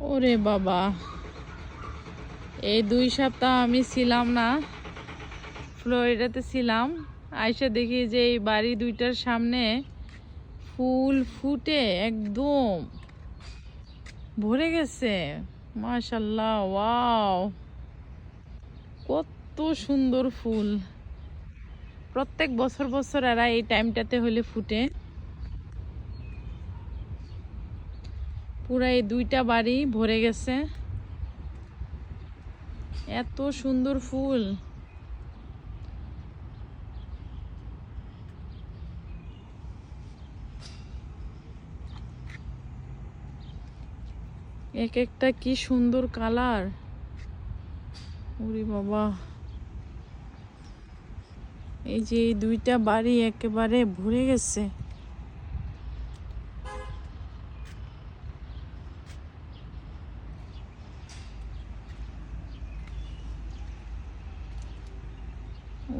ওরে বাবা। এই দুই সপ্তাহ আমি ছিলাম না, ফ্লোরিডাতে ছিলাম। আইসা দেখি যে এই বাড়ি দুইটার সামনে ফুল ফুটে একদম ভরে গেছে। মাশাল্লাহ ওয়াও। কত সুন্দর ফুল। প্রত্যেক বছর বছর এরা এই টাইমটাতে হলে ফুটে। পুরা এই দুইটা বাড়ি ভরে গেছে। এত সুন্দর ফুল। এক একটা কি সুন্দর কালার। ওরে বাবা। এই যে এই দুইটা বাড়ি একেবারে ভরে গেছে।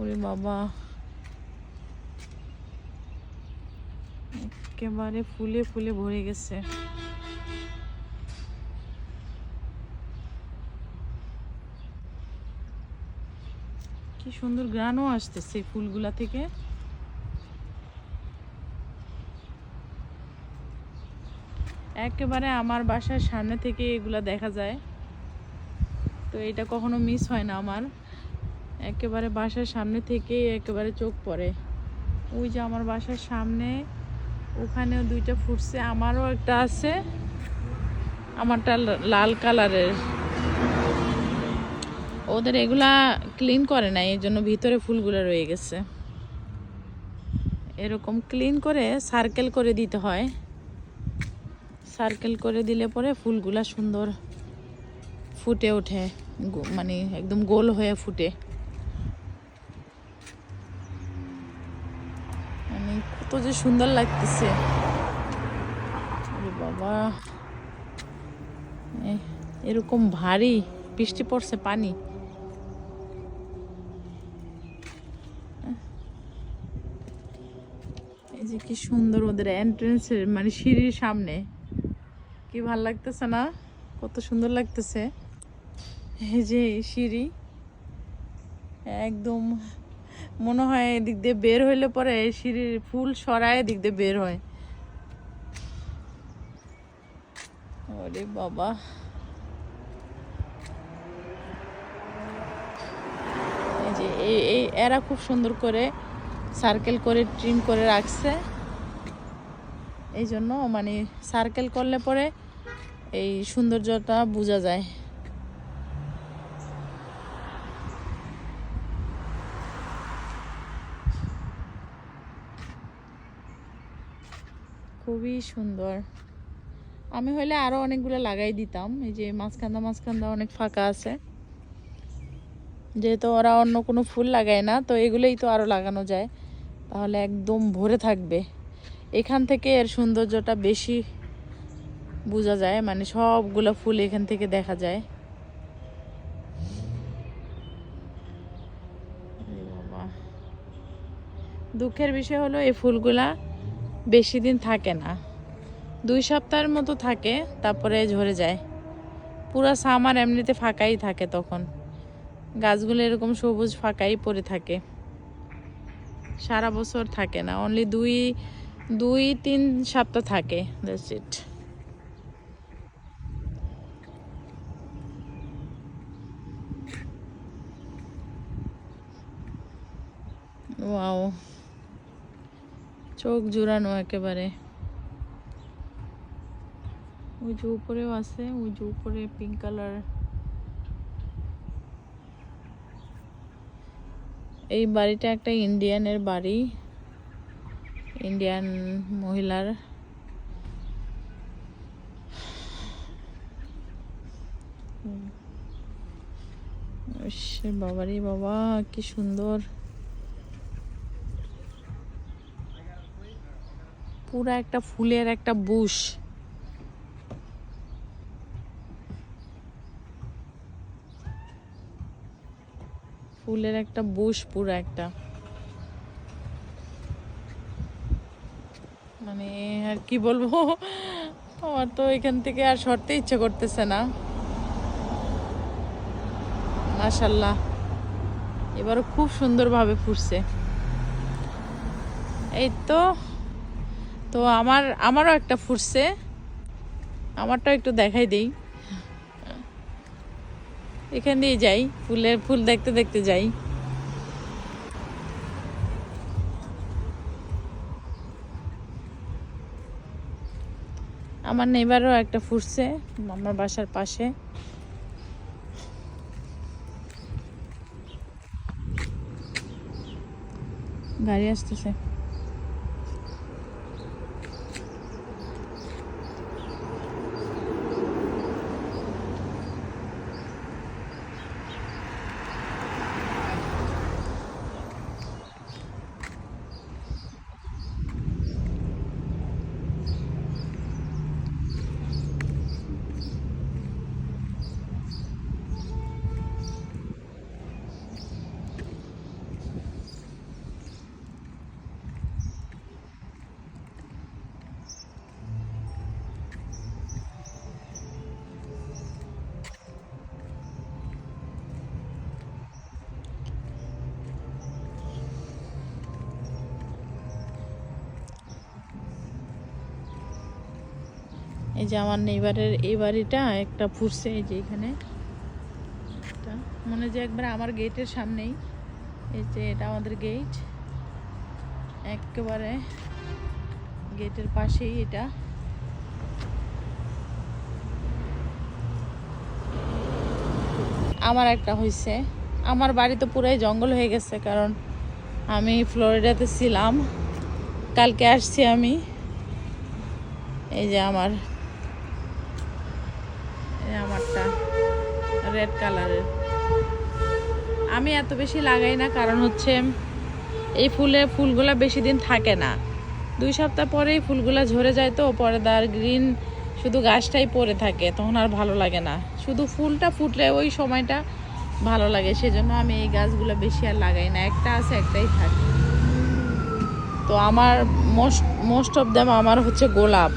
ওরে বাবা। একেবারে ফুলে ফুলে ভরে গেছে। কি সুন্দর গ্রানও আসতেছে ফুলগুলা থেকে। একেবারে আমার বাসার সামনে থেকে এগুলা দেখা যায়। তো এটা কখনো মিস হয় না আমার। একেবারে বাসার সামনে থেকে একেবারে চোখ পড়ে। ওই যে আমার বাসার সামনে, ওখানেও দুইটা ফুটছে, আমারও একটা আছে, আমারটা লাল কালারের। ওদের এগুলা ক্লিন করে না এই জন্য ভিতরে ফুলগুলো রয়ে গেছে। এরকম ক্লিন করে সার্কেল করে দিতে হয়। সার্কেল করে দিলে পরে ফুলগুলা সুন্দর ফুটে ওঠে মানে একদম গোল হয়ে ফুটে মানে কত যে সুন্দর লাগতেছে। বাবা। এরকম ভারী বৃষ্টি পড়ছে পানি। এই যে কি সুন্দর ওদের এন্ট্রেন্সের মানে সিঁড়ির সামনে। কি ভালো লাগতেছে না? কত সুন্দর লাগতেছে। এই যে সিঁড়ি। একদম মনে হয় এদিক দিয়ে বের হইলে পরে সিঁড়ির ফুল সরায়, এদিক দিয়ে বের হয়। ওরে বাবা। এই যে, এই এই, এরা খুব সুন্দর করে সার্কেল করে ট্রিম করে রাখছে। এই জন্য মানে সার্কেল করলে পরে এই সৌন্দর্যটা বোঝা যায়। খুবই সুন্দর। আমি হইলে আরও অনেকগুলো লাগাই দিতাম, এই যে মাঝখান্দা মাঝখান্দা অনেক ফাঁকা আছে। যেহেতু ওরা অন্য কোনো ফুল লাগায় না, তো এগুলোই তো আরও লাগানো যায়। তাহলে একদম ভরে থাকবে। এখান থেকে এর সৌন্দর্যটা বেশি বোঝা যায় মানে সবগুলো ফুল এখান থেকে দেখা যায়। দুঃখের বিষয় হলো এই ফুলগুলা বেশি দিন থাকে না। দুই সপ্তাহের মতো থাকে, তারপরে ঝরে যায়। পুরো সামার এমনিতে ফাঁকাই থাকে তখন। গাছগুলো এরকম সবুজ ফাঁকাই পড়ে থাকে। সারা বছর থাকে না অনলি দুই দুই, তিন সপ্তাহ থাকে ইট ওয়াও চোখ জুড়ানো একেবারে। ওই যে উপরেও আছে, ওই যে উপরে পিঙ্ক কালার এই বাড়িটা একটা ইন্ডিয়ানের বাড়ি, ইন্ডিয়ান মহিলার। বাবারে বাবা, কি সুন্দর। পুরা একটা ফুলের একটা বুশ। ফুলের একটা বুশ পুরো একটা। মানে আর কি বলব, আমার তো এখান থেকে আর সরতে ইচ্ছে করতেছে না। মাশাল্লাহ এবারও খুব সুন্দরভাবে ফুটছে। এই তো তো আমার, আমারও একটা ফুটছে। আমারটাও একটু দেখাই দিই। এখান দিয়ে যাই, ফুলের ফুল দেখতে দেখতে যাই। আমার নেবারও একটা ফুটছে আমার বাসার পাশে। গাড়ি আসতেছে। এই যে আমার নেইবারের এই বাড়িটা, একটা ফুটছে এই যে এখানে। মনে যে একবার আমার গেটের সামনেই। এই যে এটা আমাদের গেট একেবারে গেটের পাশেই এটা। আমার একটা হয়েছে আমার বাড়ি তো পুরাই জঙ্গল হয়ে গেছে, কারণ আমি ফ্লোরিডাতে ছিলাম। কালকে আসছি আমি। এই যে আমার এই আমারটা রেড কালারের আমি এত বেশি লাগাই না, কারণ হচ্ছে এই ফুলে ফুলগুলা বেশি দিন থাকে না। দুই সপ্তাহ পরেই ফুলগুলা ঝরে যায় তো, পরে তার গ্রিন শুধু গাছটাই পড়ে থাকে, তখন আর ভালো লাগে না। শুধু ফুলটা ফুটলে ওই সময়টা ভালো লাগে, সেজন্য আমি এই গাছগুলো বেশি আর লাগাই না। একটা আছে, একটাই থাকে। তো আমার মোস্ট মোস্ট অফ দ্যাম আমার হচ্ছে গোলাপ।